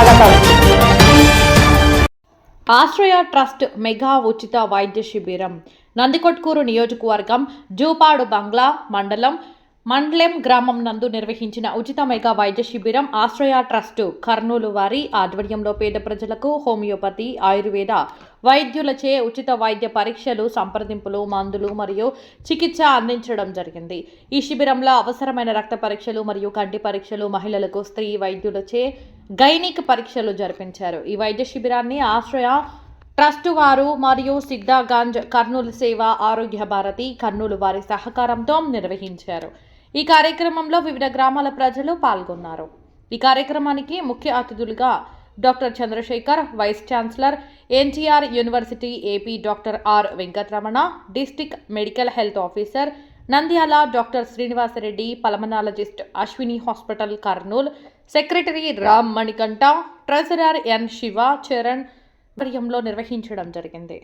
స్వాగతం. ఆశ్రయ trust mega ఉచిత వైద్య శిబిరం నందికొట్కూరు నియోజకవర్గం జూపాడు బంగ్లా మండలం మండలెం గ్రామం నందు నిర్వహించిన ఉచిత మెగా వైద్య శిబిరం ఆశ్రయ ట్రస్టు కర్నూలు వారి ఆధ్వర్యంలో పేద ప్రజలకు హోమియోపతి ఆయుర్వేద వైద్యులచే ఉచిత వైద్య పరీక్షలు సంప్రదింపులు మందులు మరియు చికిత్స అందించడం జరిగింది. ఈ శిబిరంలో అవసరమైన రక్త పరీక్షలు మరియు కంటి పరీక్షలు మహిళలకు స్త్రీ వైద్యులచే గైనిక్ పరీక్షలు జరిపించారు. ఈ వైద్య శిబిరాన్ని ఆశ్రయ ట్రస్ట్ వారు మరియు సిద్ధాగంజ్ కర్నూలు సేవ ఆరోగ్య భారతి కర్నూలు వారి సహకారంతో నిర్వహించారు. ఈ కార్యక్రమంలో వివిధ గ్రామాల ప్రజలు పాల్గొన్నారు. ఈ కార్యక్రమానికి ముఖ్య అతిథులుగా doctor Chandrashekar vice chancellor NTR university AP doctor R Venkataramana district medical health officer Nandyal doctor Srinivasa Reddy pulmonologist Ashwini hospital Kurnool secretary Ram Manikanta treasurer N Shiva Charan ఆధ్వర్యంలో నిర్వహించడం జరిగింది.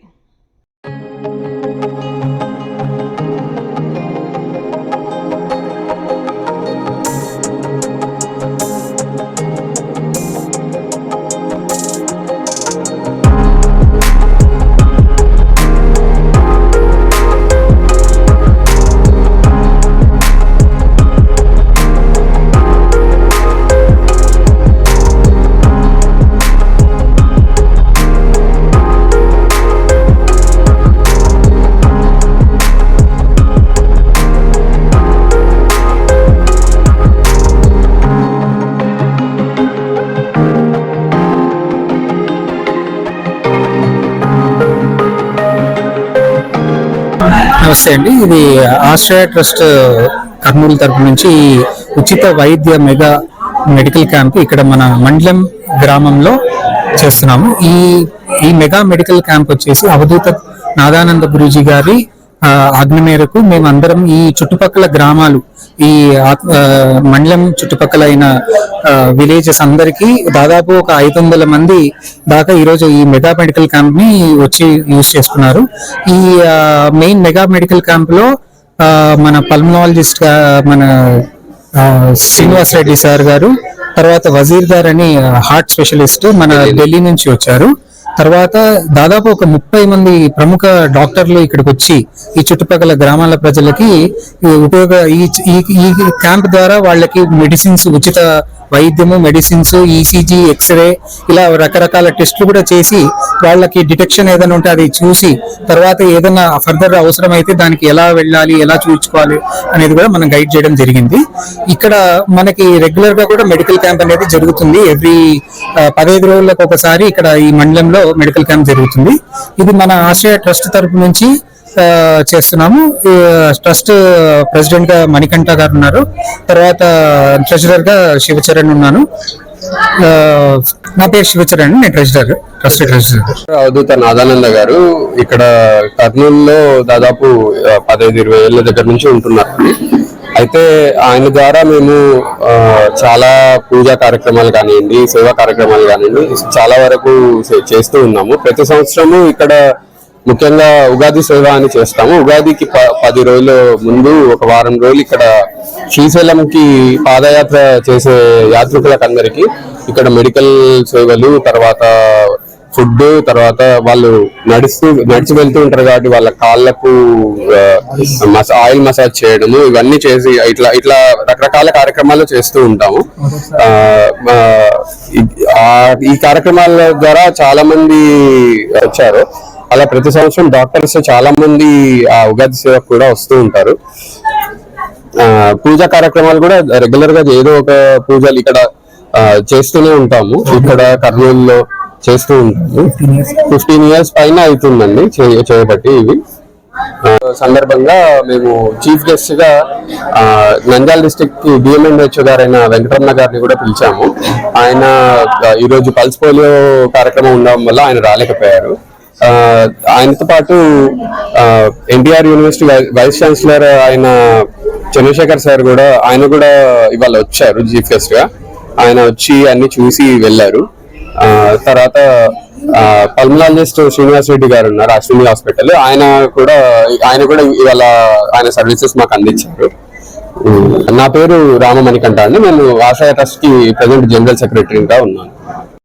నమస్తే అండి. ఇది ఆశ్రయ ట్రస్ట్ కర్నూలు తరపు నుంచి ఉచిత వైద్య మెగా మెడికల్ క్యాంప్ ఇక్కడ మన మండలం గ్రామంలో చేస్తున్నాము. ఈ ఈ మెగా మెడికల్ క్యాంప్ వచ్చేసి అవధూత నాదానంద గురూజీ గారి ఆజ్ఞ మేరకు మేమందరం ఈ చుట్టుపక్కల గ్రామాలు ఈ మండలం చుట్టుపక్కల అయిన విలేజెస్ అందరికి దాదాపు ఒక ఐదు వందల మంది దాకా ఈరోజు ఈ మెగా మెడికల్ క్యాంప్ని వచ్చి యూజ్ చేసుకున్నారు ఈ మెయిన్ మెగా మెడికల్ క్యాంప్లో ఆ, మన పల్మనాలజిస్ట్ మన శ్రీనివాస్ రెడ్డి సార్ గారు తర్వాత వజీర్ గారు అని హార్ట్ స్పెషలిస్ట్ మన ఢిల్లీ నుంచి వచ్చారు. తర్వాత దాదాపు ఒక ముప్పై మంది ప్రముఖ డాక్టర్లు ఇక్కడికి వచ్చి ఈ చుట్టుపక్కల గ్రామాల ప్రజలకి ఉపయోగ ఈ ఈ క్యాంప్ ద్వారా వాళ్ళకి మెడిసిన్స్ ఉచిత వైద్యము మెడిసిన్స్ ఈసీజీ ఎక్స్రే ఇలా రకరకాల టెస్టులు కూడా చేసి వాళ్ళకి డిటెక్షన్ ఏదైనా ఉంటే అది చూసి తర్వాత ఏదైనా ఫర్దర్ అవసరం అయితే దానికి ఎలా వెళ్ళాలి ఎలా చూపించుకోవాలి అనేది కూడా మనం గైడ్ చేయడం జరిగింది. ఇక్కడ మనకి రెగ్యులర్గా కూడా మెడికల్ క్యాంప్ అనేది జరుగుతుంది. ఎవ్రీ పదహైదు రోజులకు ఒకసారి ఇక్కడ ఈ మండలంలో మెడికల్ క్యాంప్ జరుగుతుంది. ఇది మన ఆశ్రయ ట్రస్ట్ తరపు నుంచి చేస్తున్నాము. ట్రస్ట్ ప్రెసిడెంట్గా మణికంఠ గారు ఉన్నారు. తర్వాత ట్రెజరర్గా శివచరణ్ ఉన్నాను. నా పేరు శివచరణ్ నేను ట్రెజరర్ ట్రస్ట్ ట్రెజరర్. అవధూత నాదానంద గారు ఇక్కడ కర్నూలులో దాదాపు పదహైదు ఇరవై ఏళ్ళ దగ్గర నుంచి ఉంటున్నారు. అయితే ఆయన ద్వారా మేము చాలా పూజా కార్యక్రమాలు కానివ్వండి సేవా కార్యక్రమాలు కానివ్వండి చాలా వరకు చేస్తూ ఉన్నాము. ప్రతి సంవత్సరము ఇక్కడ ముఖ్యంగా ఉగాది సేవ అని చేస్తాము. ఉగాదికి ప- పది రోజుల ముందు ఒక వారం రోజులు ఇక్కడ శ్రీశైలంకి పాదయాత్ర చేసే యాత్రికులకు అందరికీ ఇక్కడ మెడికల్ సేవలు తర్వాత ఫుడ్ తర్వాత వాళ్ళు నడుస్తూ నడిచి వెళ్తూ ఉంటారు కాబట్టి వాళ్ళ కాళ్ళకు మసా- ఆయిల్ మసాజ్ చేయడము ఇవన్నీ చేసి ఇట్లా ఇట్లా రకరకాల కార్యక్రమాలు చేస్తూ ఉంటాము. ఈ- ఈ కార్యక్రమాల ద్వారా చాలా మంది వచ్చారు. అలా ప్రతి సంవత్సరం డాక్టర్స్ చాలా మంది ఆ ఉగాది సేవకు కూడా వస్తూ ఉంటారు. పూజా కార్యక్రమాలు కూడా రెగ్యులర్గా ఏదో ఒక పూజలు ఇక్కడ చేస్తూనే ఉంటాము. ఇక్కడ కర్నూలులో చేస్తూ ఉంటాము. ఫిఫ్టీన్ ఇయర్స్ పైన అవుతుందండి చే- చేయబట్టి ఇవి. ఆ, సందర్భంగా మేము చీఫ్ గెస్ట్గా నంద్యాల డిస్ట్రిక్ట్కి డిఎంఎన్హెచ్ఓ గారైన వెంకటరమణ గారిని కూడా పిలిచాము. ఆయన ఈరోజు పల్స్ పోలియో కార్యక్రమం ఉండడం వల్ల ఆయన రాలేకపోయారు. ఆయనతో పాటు ఎన్టీఆర్ యూనివర్సిటీ వైస్ ఛాన్సలర్ ఆయన చంద్రశేఖర్ సార్ కూడా ఆయన కూడా ఇవాళ వచ్చారు చీఫ్ గెస్ట్గా ఆయన వచ్చి అన్ని చూసి వెళ్ళారు. ఆ, తర్వాత పల్మనాలజిస్ట్ శ్రీనివాస్ రెడ్డి గారు ఉన్నారు అశ్విని హాస్పిటల్. ఆయన కూడా ఆయన కూడా ఇవాళ ఆయన సర్వీసెస్ మాకు అందించారు. నా పేరు రామ మణికంఠ అండి. నేను ఆశయ ట్రస్ట్కి ప్రజెంట్ జనరల్ సెక్రటరీగా ఉన్నాను.